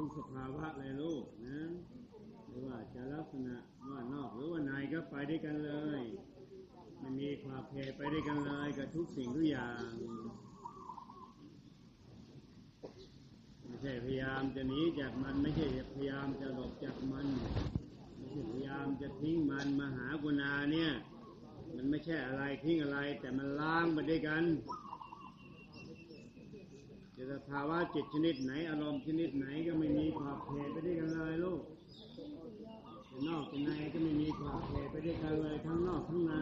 ทุกสภาวะเลยลูกนะไม่ว่าจะลักษณะว่านอกหรือว่าในก็ไปด้วยกันเลยมันมีความเพไปด้วยกันเลยกับทุกสิ่งทุกอย่างไม่ใช่พยายามจะหนีจากมันไม่ใช่พยายามจะหลบจากมันไม่ใช่พยายามจะทิ้งมันมาหากุณาเนี่ย มันไม่ใช่อะไรทิ้งอะไร แต่มันล้างไปด้วยกัน จะสภาวะจิตชนิดไหน อารมณ์ชนิดไหนก็ไม่มีขอบเขตไปด้วยกันเลยลูกจะนอกจะในก็ไม่มีขอบเขตไปด้วยกันเลยทั้งนอกทั้งใน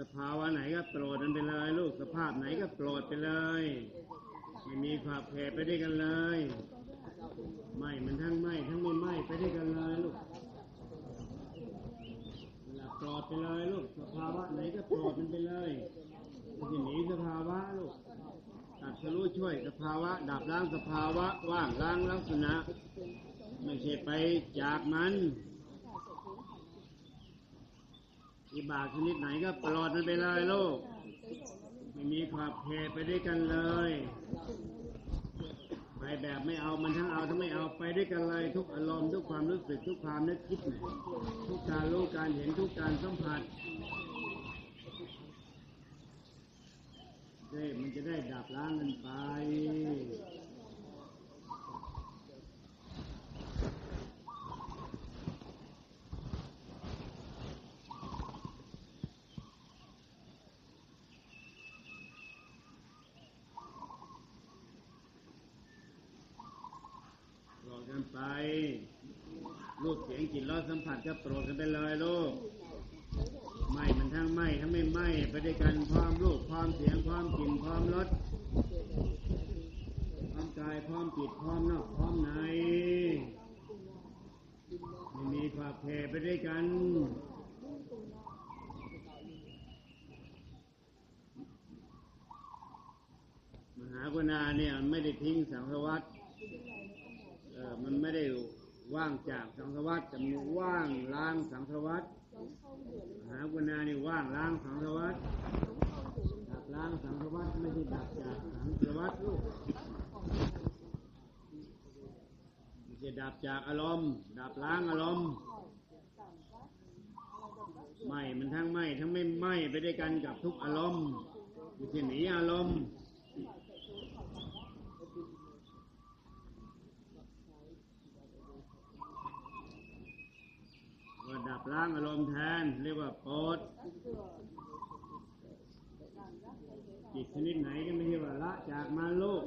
สภาวะไหนก็โปรดมันไปเลย ลูกสภาพไหนก็โปรดไปเลย ไม่มีขอบเขตไปด้วยกันเลยไม่มันทั้งไม่ทั้งไม่ไม่ไปด้วยกันเลยลูกเวลาโปรดไปเลยลูกสภาวะไหนก็โปรดมันไปเลยไม่ใช่หนีสภาวะลูกตัดทะลุช่วยสภาวะ ดับล้างสภาวะ ว่างล้างลักษณะ ไม่ใช่ไปจากมันอิบากชนิดไหนก็ปลอดมันไปเลยลูก ไม่มีขอบเขตไปด้วยกันเลย ไปแบบไม่เอามันทั้งเอาทั้งไม่เอาไปด้วยกันเลย ทุกอารมณ์ทุกความรู้สึกทุกความนึกคิดเนทุกการรู้การเห็นทุกการสัมผัสเด้มันจะได้ดับล้างกันไป โปรดกันไป รูปเสียงกลิ่นรสสัมผัสก็โปรดกันไปเลยลูกไหมมันทั้งไหม่ทั้งไม่ไหมไปด้วยกันพร้อมรูปพร้อมเสียงพร้อมกลิ่นพร้อมรสพร้อมกายพร้อมจิตพร้อมนอกพร้อมในไม่มีขอบเขตไปด้วยกันมหากรุณาเนี่ยไม่ได้ทิ้งสังสารวัตรเออมันไม่ได้ ว่างจากสังสวัฏแต่มันว่างล้างสังสวัฏมหากรุณานี่ว่างล้างสังสวัฏดับล้างสังสวัฏไม่ใช่ดับจากสังสวัฏลูกไม่ใช่ดับจากอารมณ์ ดับล้างอารมณ์ไม่มันทั้งไม่ทั้งไม่ไม่ไปด้วยกันกับทุกอารมณ์ไม่ใช่หนีอารมณ์ ดับล้างอารมณ์แทน เรียกว่าโปรดจิตชนิดไหนก็ไม่ใช่ว่าละจากมันโลก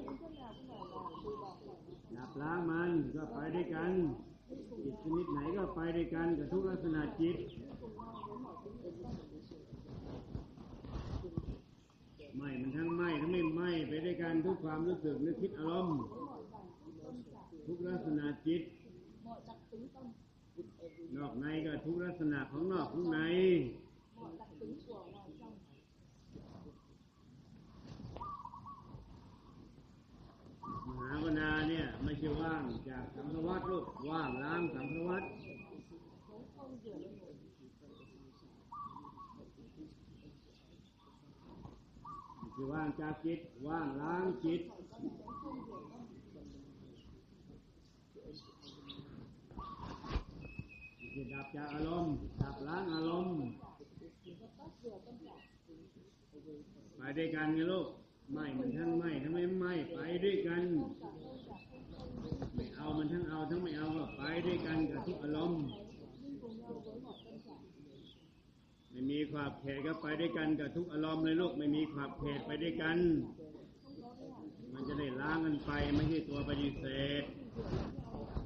ดับล้างมันก็ไปด้วยกัน จิตชนิดไหนก็ไปด้วยกันกับทุกลักษณะจิต ไม่มันทั้งไม่ทั้งไม่ไม่ไปด้วยกันทุกความรู้สึกนึกคิดอารมณ์ทุกลักษณะจิต นอกในก็ทุกลักษณะของนอกของในมหาวนาเนี่ยไม่ใช่ว่างจากสังสารวัตลูกว่างล้างสังสวัตไม่ใช่ว่างจากจิตว่างล้างจิต จะดับจากอารมณ์ดับล้างอารมณ์ไปด้วยกันไงลูกไม่มันทั้งไม่ทั้งไม่ไม่ไปด้วยกัน ไม่เอามันทั้งเอาทั้งไม่เอาก็ไปด้วยกันกับทุกอารมณ์ไม่มีขอบเขตก็ไปด้วยกันกับทุกอารมณ์เลยลูกไม่มีขอบเขตไปด้วยกัน มันจะได้ล้างกันไปไม่ใช่ตัวปฏิเสธ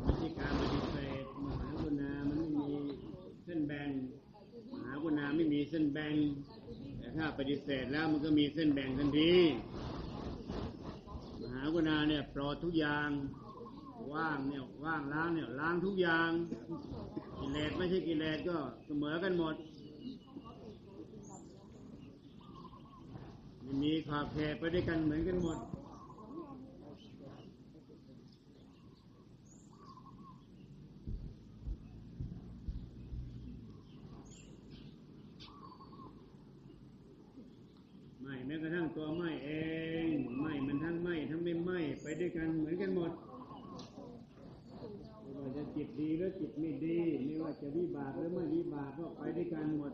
ไม่ใช่การปฏิเสธมหากุณามันไม่มีเส้นแบ่งมหากุณาไม่มีเส้นแบ่งแต่ถ้าปฏิเสธแล้วมันก็มีเส้นแบ่งทันทีมหากุณาเนี่ยปลอดทุกอย่างว่างเนี่ยว่างล้างเนี่ยล้างทุกอย่างกิเลสไม่ใช่กิเลสก็เสมอกันหมดม่มีขอบเขตไปด้วยกันเหมือนกันหมด กระทั่งตัวไหม้เองไหม้มันทั้งไหม้ทั้งไม่ไหม้ไปด้วยกันเหมือนกันหมดไม่ว่าจะจิตดีหรือจิตไม่ดี ไม่ว่าจะวิบากหรือไม่วิบากก็ไปด้วยกันหมด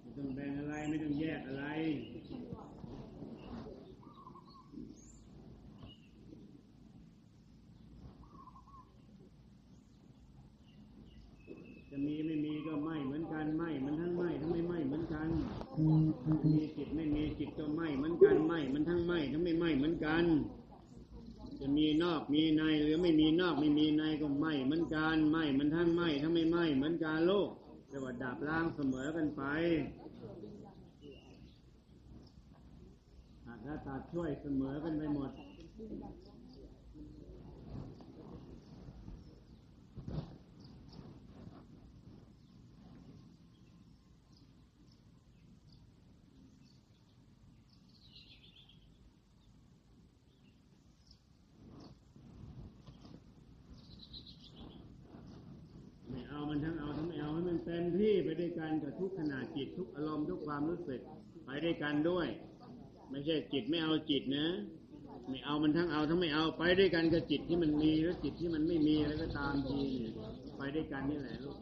ไม่ต้องแบ่งอะไรไม่ต้องแยกอะไร จะมีไม่มีก็ไม่เหมือนกันไม่มันทั้งไม่ทั้งไม่ไม่เหมือนกันมีจิตไม่มีจิตก็ไม่เหมือนกันไม่มันทั้งไม่ทั้งไม่ไม่เหมือนกัน จะมีนอกมีในหรือไม่มีนอกไม่มีในก็ไม่เหมือนกันไม่มันทั้งไม่ทั้งไม่ไม่เหมือนกันโลกแต่ว่า ดับล่างเสมอกันไปหักและตัดช่วยเสมอกันไปหมด ไม่เอามันทั้งเอาทั้งไม่เอาให้มันเต็มที่ไปด้วยกันกับ ทุกขณะจิตทุกอารมณ์ทุกความรู้สึกไปด้วยกันด้วย ไม่ใช่จิตไม่เอาจิตนะไม่เอามันทั้งเอาทั้งไม่เอาไปด้วยกันกับจิตที่มันมีและจิตที่มันไม่มีอะไรก็ตามทีเนี่ยไปด้วยกันนี่แหละลูก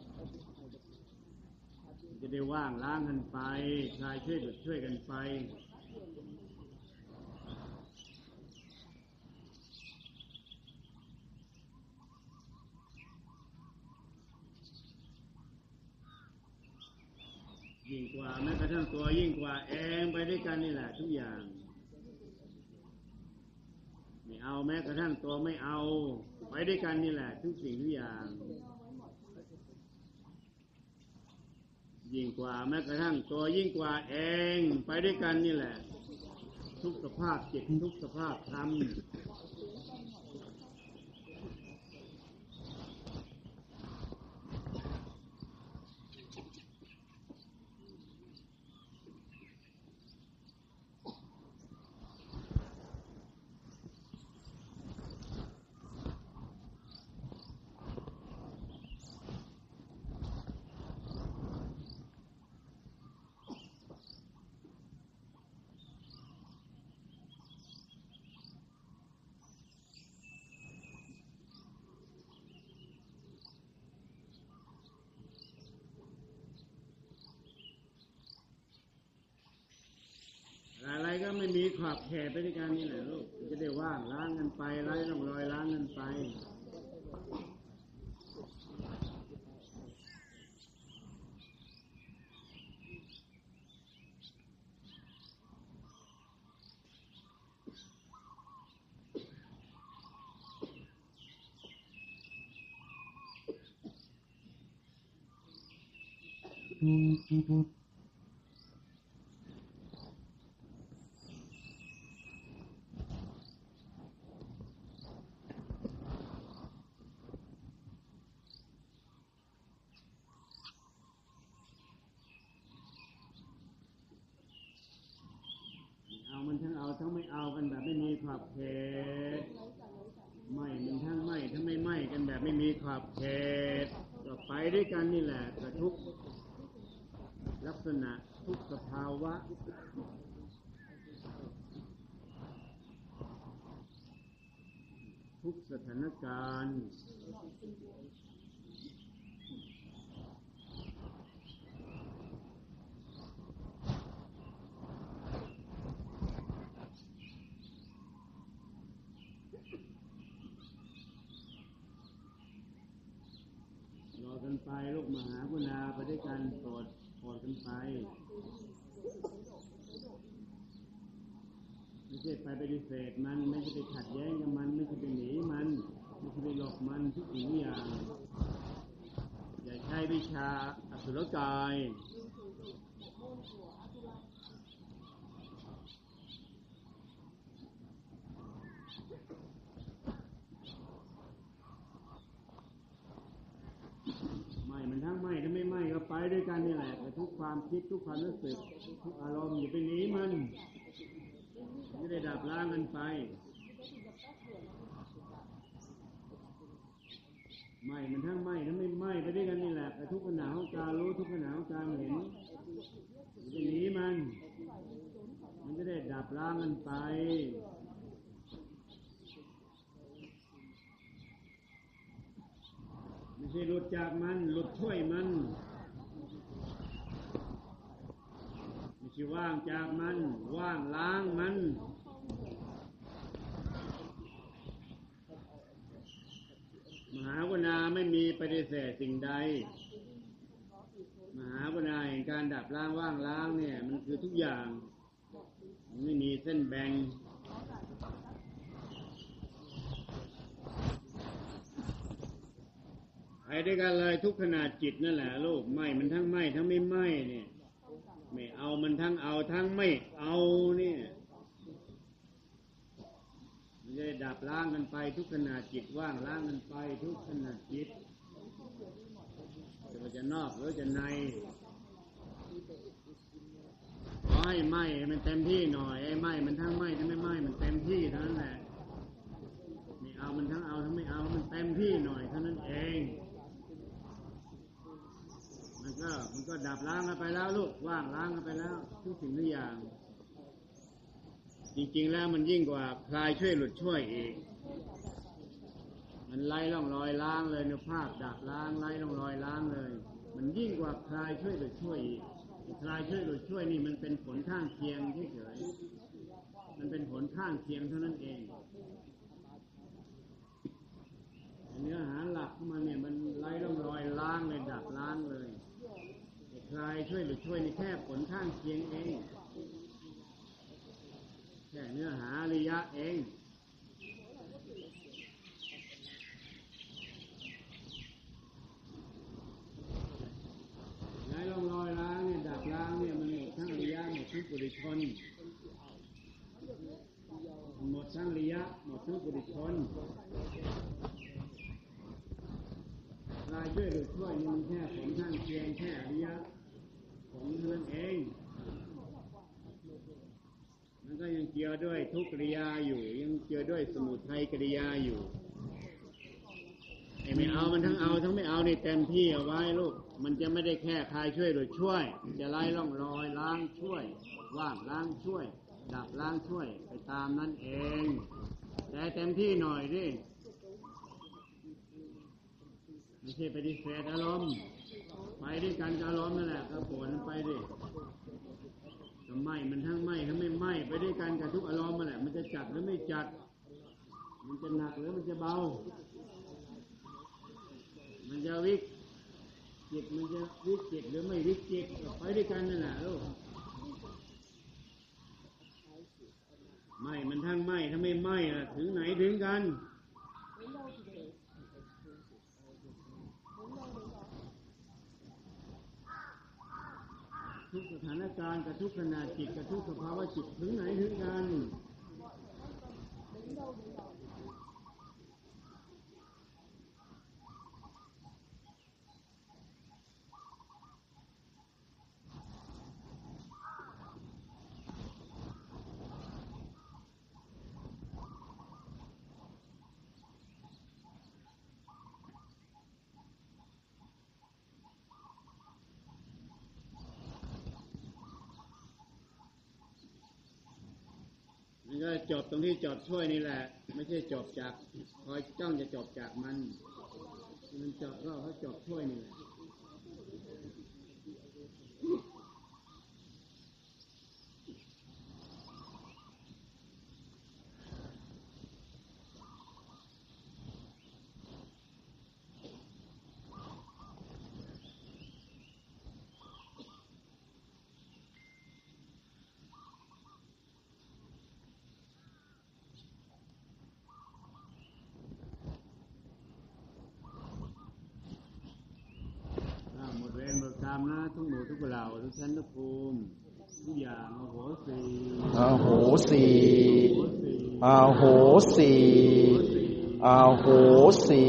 จะได้ว่างล้างกันไปชายช่วยกันช่วยกันไป ยิ่งกว่าแม้กระทั่งตัวยิ่งกว่าเองไปด้วยกันนี่แหละทุกอย่างไม่เอาแม้กระทั่งตัวไม่เอา ไปด้วยกันนี่แหละทุกสิ่งทุกอย่าง ยิ่งกว่าแม้กระทั่งตัวยิ่งกว่าเองไปด้วยกันนี่แหละ ทุกสภาพจิตทุกสภาพธรรม บเขตไปด้วยกันนี่แหละลูกจะได้ว่างล้างกันไปไร้ร่องรอยล้างกันไปเอามันทั้งเอาทั้งไม่เอากันแบบไม่มีขอบเขตไม่มันทั้งไม่ทั้งไม่ไม่กันแบบไม่มีขอบเขตก็ไปด้วยกันนี่แหละกระทุกลักษณะทุกสภาวะทุกสถานการณ์ กันไปลูกมหาพุนาไปด้วยกันโปรดโปรดกันไปไม่ใช่ไปปฏิเสธมัน ไม่ใช่ไปขัดแย้งกับมัน ไม่ใช่ไปหนีมันไม่ใช่ไปหลอกมันทุกสิ่งทุกอย่าง อย่าใช้วิชาอสุรกาย ไม่มันทั้งไม่ทั้งไม่ไม่ก็ไป ด้วยกันนี่แหละแต่ทุกความคิดทุกความรู้สึกทุกอารมณ์อย่าไปหนีมันจะได้ดับล้างกันไปไหม้มันทั้งไหม้ทั้งไม่ไหม้ไปด้วยกันนี่แหละแต่ทุกขณะของการรู้ทุกขณะของการเห็นมันจะหนีมัน มันจะได้ดับล้างกันไปไม่ใช่หลุดจากมันหลุดช่วยมัน ไม่ใช่ว่างจากมัน ว่างล้างมันมหากรุณาไม่มีปฏิเสธสิ่งใด มหากรุณาแห่งการดับล้างว่างล้างเนี่ย มันคือทุกอย่าง ไม่มีเส้นแบ่งไปด้วยกันเลยทุกขนาดจิตนั่นแหละลูกไหมมันทั้งไหมทั้งไม่ไหมเนี่ย ไม่เอามันทั้งเอาทั้งไม่เอาเนี่ยมันจะดับล้างกันไปทุกขนาดจิตว่างล้างกันไปทุกขนาดจิตจะจะนอกหรือจะในขอให้ไหม้มันเต็มที่หน่อยไอ้ไหมมันทั้งไหมทั้งไม่ไหมมันเต็มที่เท่านั้นแหละไม่เอามันทั้งเอาทั้งไม่เอามันเต็มที่หน่อยเท่านั้นเอง มันก็มันก็ดับล้างกันไปแล้วลูกว่างล้างกันไปแล้วทุกสิ่งทุกอย่าง จริง ๆ แล้วมันยิ่งกว่าคลายช่วยหลุดช่วยอีกมันไล่ร่องรอยล้างเลยในภาพดับล้างไล่ร่องรอยล้างเลย มันยิ่งกว่าคลายช่วยหลุดช่วยอีกคลายช่วยหลุดช่วยนี่มันเป็นผลข้างเคียงเฉยมันเป็นผลข้างเคียงเท่านั้นเองเนื้อหาหลักของมันเนี่ยมันไล่ร่องรอยล้างเลยดับล้างเลย คลายช่วยหรือช่วยในแค่ผลข้างเคียงเองแค่เนื้อหาระยะเองไล่ร่องรอยล้างเนี่ยดับล้างเนี่ยมันหมดทั้งระยะหมดทั้งปุถุชนหมดทั้งระยะหมดทั้งปุถุชนรายช่วยหรือช่วยนี่มันแค่ผลข้างเคียงแค่ริยะ ผลเท่นั้นเอง มันก็ยังเกี่ยวด้วยทุกกิริยาอยู่ ยังเกี่ยวด้วยสมุทัยกิริยาอยู่ไอ้ไม่เอามันทั้งเอาทั้งไม่เอานี่เต็มที่เอาไว้ลูก มันจะไม่ได้แค่คลายช่วยหรือช่วย จะไล่ร่องรอยล้างช่วย ว่างล้างช่วย ดับล้างช่วย ไปตามนั้นเอง แต่เต็มที่หน่อยดิไม่ใช่ปฏิเสธอารมณ์ ไปด้วยกันกับอารมณ์นั่นแหละก็โผล่มันไปดิก็ไหมมันทั้งไหมทั้งไม่ไหมไปด้วยกันกับทุกอารมณ์นั่นแหละ มันจะจัดหรือไม่จัด มันจะหนักหรือมันจะเบา มันจะวิกจิตมันจะวิกจิตหรือไม่วิกจิตไปด้วยกันนั่นแหละลูกไหมมันทั้งไหมทั้งไม่ไหมถึงไหนถึงกัน ทุกส ถานการณ์กับทุกขนาดจิตกับทุกสภาวะจิตถึงไหนถึงกัน ก็จบตรงที่จบช่วยนี่แหละ ไม่ใช่จบจากคอยจ้องจะจบจากมัน มันจบก็เขาจบช่วยนี่แหละ อ่าหมดเวรหมดกรรมนะทุกหมู่ ทุกเหล่าทุกชั้นทุกภูมิทุกอย่างโอโหสีอาโหสีโหสีอาโหสีอาโหสี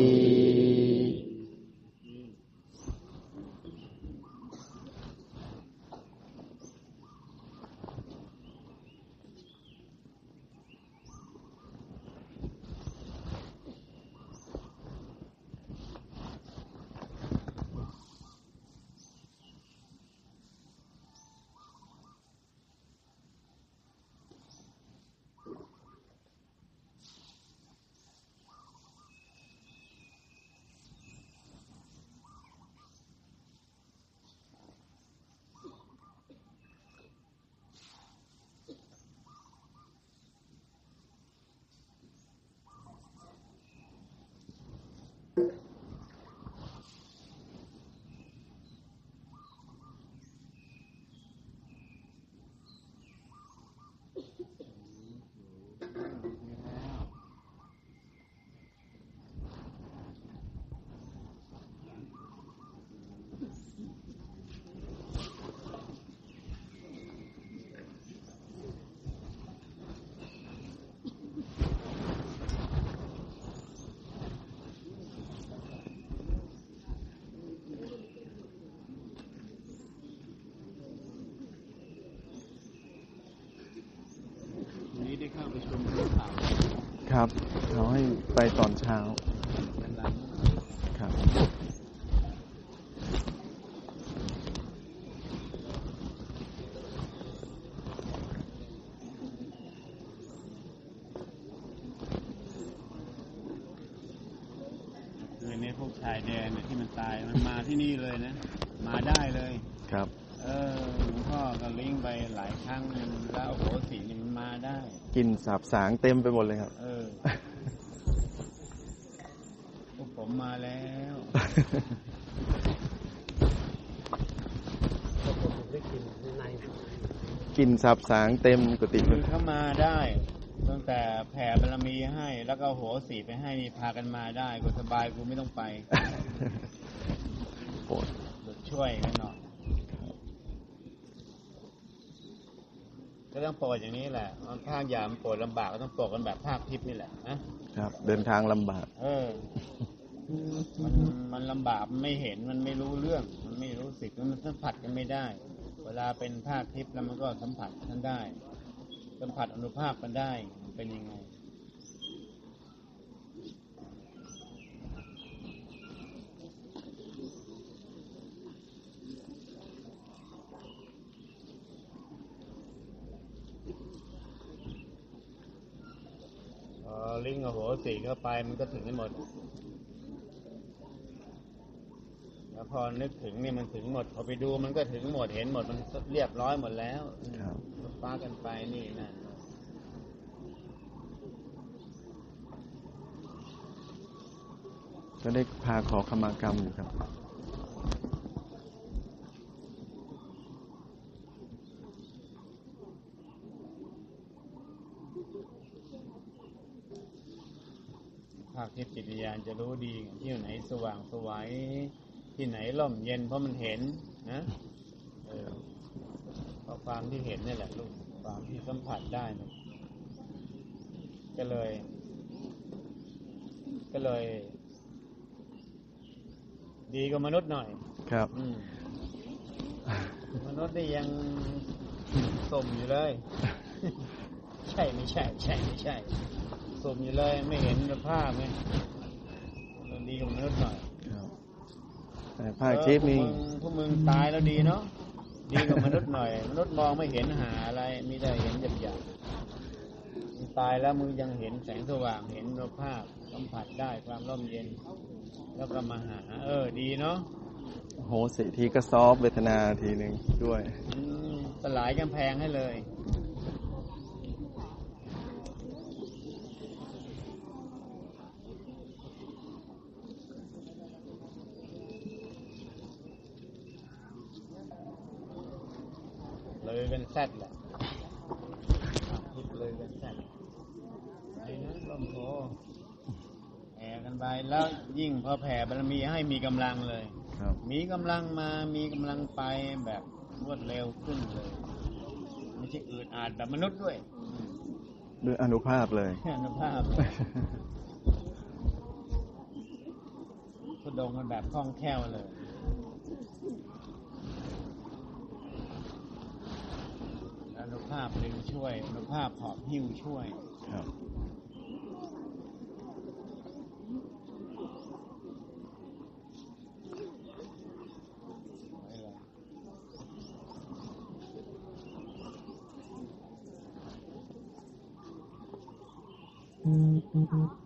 อ ได้เข้าประชุมหรือเปล่าครับเขาให้ไปตอนเช้าวันหลังครับคือในพวกชายแดนเนี่ยที่มันตายมันมาที่นี่เลยนะ มาได้เลยครับ เออหลวงพ่อก็ลิงก์ไปหลายครั้งแล้วโอ้โหสีนี่มันมาได้ กินสาบสางเต็มไปหมดเลยครับ เออพวกผมมาแล้วกินสาบสางเต็มกุฏิคือเขามาได้ตั้งแต่แผ่บารมีให้ แล้วก็โหสีไปให้นี่พากันมาได้กูสบายกูไม่ต้องไปโปรดหยุดช่วยกันหน่อย ก็ต้องโปรดอย่างนี้แหละบางข้างยามนโปรดลำบากก็ต้องโปรดกันแบบภาคทิพย์นี่แหละนะครับ เดินทางลำบาก เออ มันมันลำบากมันไม่เห็นมันไม่รู้เรื่อง มันไม่รู้สึกมันสัมผัสกันไม่ได้ เวลาเป็นภาคทิพย์แล้วมันก็สัมผัสกันได้ สัมผัสอนุภาพกันได้มันเป็นยังไง พอลิ งก์โอ้โหสีเข้าไปมันก็ถึงกันหมด แล้วพอนึกถึงนี่มันถึงหมด พอไปดูมันก็ถึงหมดเห็นหมดมันเรียบร้อยหมดแล้วครับฟ้ากันไปนี่นั่นก็ได้พาขอขมากรรมอยู่ครับาคทิพย์จิตวิญญาณจะรู้ดีที่ไหนสว่างสวัยที่ไหนร่มเย็นเพราะมันเห็นนะเออเพราะความที่เห็นนี่แหละลูกความที่สัมผัสได้นะก็เลย ก็เลย ดีกว่ามนุษย์หน่อย ครับอืมมนุษย์นี่ยังสมอยู่เลย ใช่ไม่ใช่ ใช่ไม่ใช่ สมอยู่เลยไม่เห็นภาพไงเราดีกว่ามนุษย์หน่อยครับแต่ภาคทิพย์นี่เออพวกมึงพวกมึงตายแล้วดีเนาะดีกว่ามนุษย์หน่อย มนุษย์มองไม่เห็นหาอะไรมีแต่เห็นหยาบหยาบๆมึงตายแล้วมึงยังเห็นแสงสว่างเห็นภาพสัมผัสได้ความร่มเย็น แล้วก็มาหา เออ ดีเนาะโหสิทีก็ซอฟต์เวทนาทีหนึ่งด้วยอืมสลายกำแพงให้เลย เลยเป็นแซดแหละคิดเลยเป็นแซดไอ้นั้นลมโพแผ่กันไปแล้วยิ่งพอแผ่บารมีให้มีกำลังเลยครับมีกำลังมามีกำลังไปแบบรวดเร็วขึ้นเลยไม่ใช่อืดอาดแบบมนุษย์ด้วยด้วยอนุภาพเลยแค่อนุภาพก็ดงกันแบบคล่องแคล่วเลย อนุภาพดึงช่วยอนุภาพหอบหิ้วช่วยครับไว้เลยไม่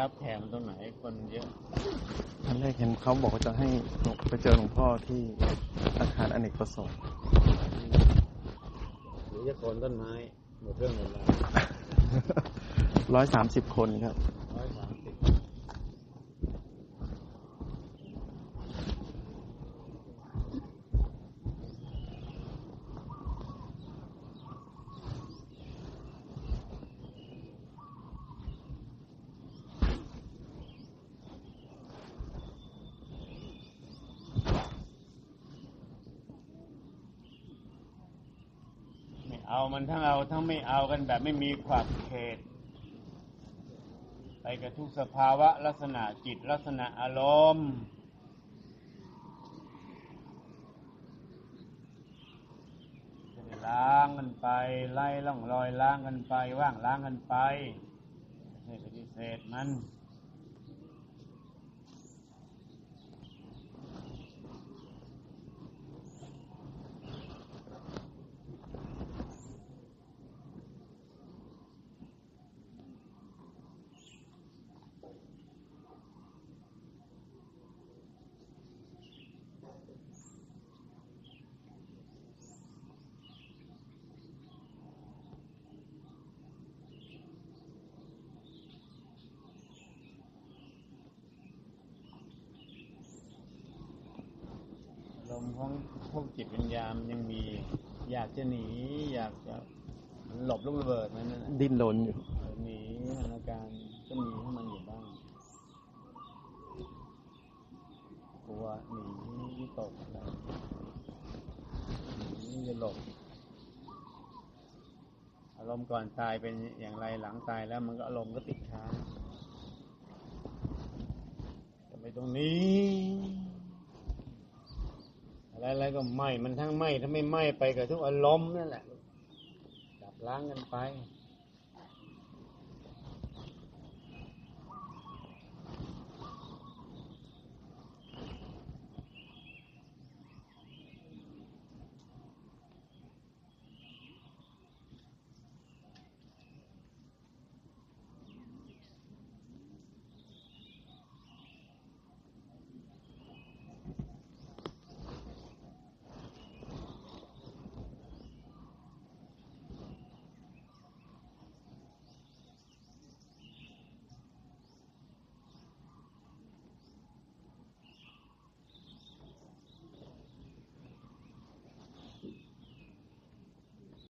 รับแขกมันตรงไหนคนเยอะท่านแรกเห็นเขาบอกว่าจะให้หลวงไปเจอหลวงพ่อที่อาคารอเนกประสงค์หรือจะโคนต้นไม้หมดเรื่องหมดราวร้อยสามสิบคนครับ ร้อยสามสิบ ไม่ เอามันทั้งเอาทั้งไม่เอากันแบบไม่มีขอบเขต ไปกับทุกสภาวะลักษณะจิตลักษณะอารมณ์จะได้ล้างกันไป ไล่ล่องรอยล้างกันไป ว่างล้างกันไปไม่ปฏิเสธมัน ของพวกจิตวิญญาณมันยังมี อยากจะหนี อยากจะหลบลูกระเบิดนั่นนะดิ้นรนอยู่หนีอาการก็มีให้มันอยู่บ้างกลัวหนีวิตกอะไรหนีจะหลบอารมณ์ก่อนตายเป็นอย่างไรหลังตายแล้วมันก็อารมณ์ก็ติดค้างจะไปตรงนี้ อะไรก็ไหม้มันทั้งไหม้ถ้าไม่ไหม้ไปกับทุกอารมณ์นั่นแหละดับล้างกันไป